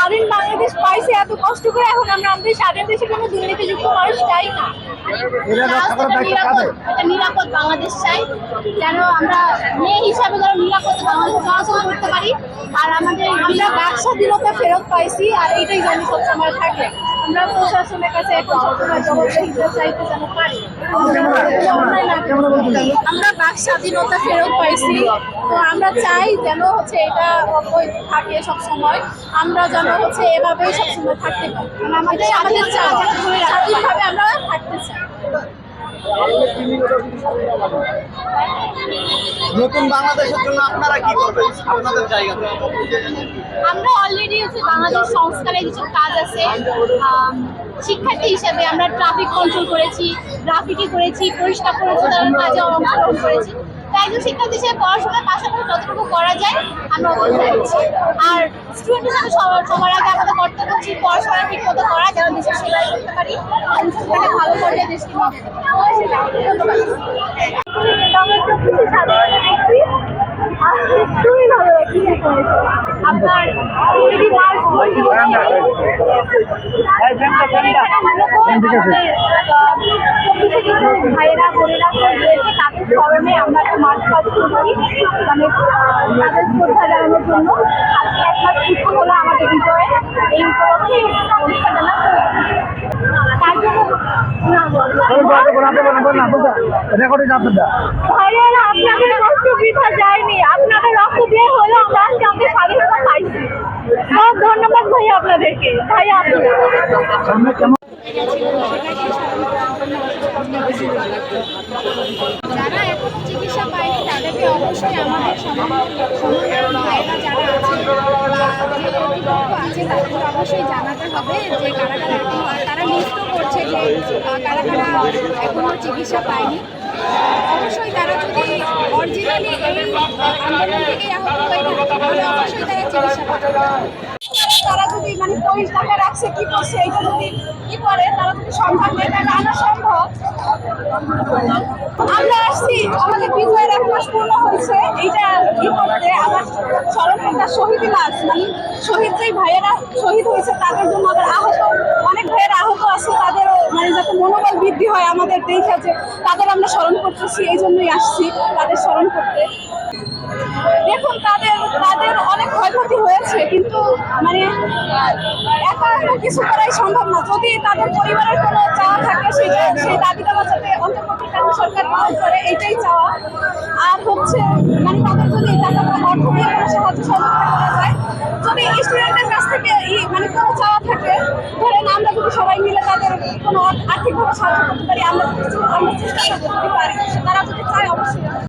স্বাধীন বাংলাদেশ পাইছে এত কষ্ট করে এখন আমরা আমাদের স্বাধীন দেশে কোনো দুর্নীতিযুক্ত মানুষ চাই না। একটা নিরাপদ বাংলাদেশ চাই। যেন আমরা মেয়ে হিসাবে যেন নিরাপদ বাংলাদেশ চলাচল করতে পারি। আর আমাদের আমরা বাক স্বাধীনতা ফেরত পাইছি আর এইটাই যেন সবসময় থাকে। আমরা প্রশাসনের কাছে এখন সবসময় জবাবদিহিতা চাইতে যেন পারি। আমরা বাক স্বাধীনতা ফেরত পাইছি। তো আমরা চাই যেন হচ্ছে এটা অব্যাহত থাকে সবসময়। আমরা যেন হচ্ছে এভাবেই সবসময় থাকতে পারি। আমাদের আমাদের চাই স্বাধীনভাবে আমরা থাকতে চাই নতুন বাংলাদেশের জন্য আপনারা কি করবেন? আপনাদের জায়গা আমরা অলরেডি হচ্ছে বাংলাদেশ সংস্কারে কিছু কাজ আছে। শিক্ষার্থী হিসেবে আমরা ট্রাফিক কন্ট্রোল করেছি গ্রাফিটি করেছি পরিষ্কার পরিচ্ছন্নতার কাজে অংশগ্রহণ করেছি। তো একজন শিক্ষার্থী হিসেবে পড়াশোনার পাশাপাশি যতটুকু করা যায় আমরা অতটুকু করছি আর স্টুডেন্ট হিসেবে সবার সবার আগে আমাদের কর্তব্য হচ্ছে পড়াশোনা ঠিক মতো করা যেন দেশের সেবাই করতে পারি। এবং ভালো দেশকে খুবই লাগছে আপনার মার্চ ভাইয়েরা বোনেরা রয়েছে। তাদের স্মরণে আমরা একটা মার্চ পাস করছি মানে তাদের শ্রদ্ধা জানানোর জন্য। আজকে এক মাস হলো আমাদের বিজয়ে। এই উপলক্ষে অনুষ্ঠানটা না আপনাদের? ভাইয়েরা বৃথা যায়নি। আপনাদের রক্ত দিয়ে হলো আমরা আজকে আমাদের স্বাধীনতা পাইছি। সব ধন্যবাদ ভাইয়া আপনাদেরকে। ভাইয়া আপনাদের যারা এখনও চিকিৎসা পায়নি, তাদেরকে অবশ্যই আমাদের সমন্বয় ভাইয়েরা যারা আছে যে কর্তৃপক্ষ আছে, তাদেরকে অবশ্যই জানাতে হবে যে কারা কারা তারা লিস্টও করছে যে কারা কারা এখনও চিকিৎসা পায়নি। অবশ্যই তারা যদি অরিজিনালি এই আন্দোলন থেকে আহত হয়ে তাহলে অবশ্যই তারা চিকিৎসা পাবে। তারা যদি মানে পরিষ্কার রাখছে, কি করছে, এইটা যদি কি করে, তারা যদি সম্ভব নেই তাহলে আনা সম্ভব। আমরা আসছি, আমাদের বিজয়ের এক মাস পূর্ণ হয়েছে, এইটা কি করতে। আমার স্মরণকর্তা শহীদ লাশ মানে শহীদ যেই ভাইয়েরা শহীদ হয়েছে, তাদের জন্য আবার আহত, অনেক ভাইয়েরা আহত আছে, তাদেরও মানে যাতে মনোবল বৃদ্ধি হয় আমাদের দেখে যে তাদের আমরা স্মরণ করতেছি, এই জন্যই আসছি, তাদের স্মরণ করতে। কিন্তু মানে একা একা কিছু করাই সম্ভব না। যদি তাদের পরিবারের কোনো চাওয়া থাকে সেটা সেই দাবিটা বাঁচাতে অন্তর্বর্তীকালীন সরকার পালন করে এইটাই চাওয়া। আর হচ্ছে মানে তাদের যদি টাকা বা অর্থ দিয়ে কোনো সাহায্য সহযোগিতা করা যায়, যদি স্টুডেন্টের কাছ থেকে মানে কোনো চাওয়া থাকে, ধরেন আমরা যদি সবাই মিলে তাদের কোনো আর্থিকভাবে সাহায্য করতে পারি, আমরা আমরা চেষ্টা করতে পারি, তারা যদি পারি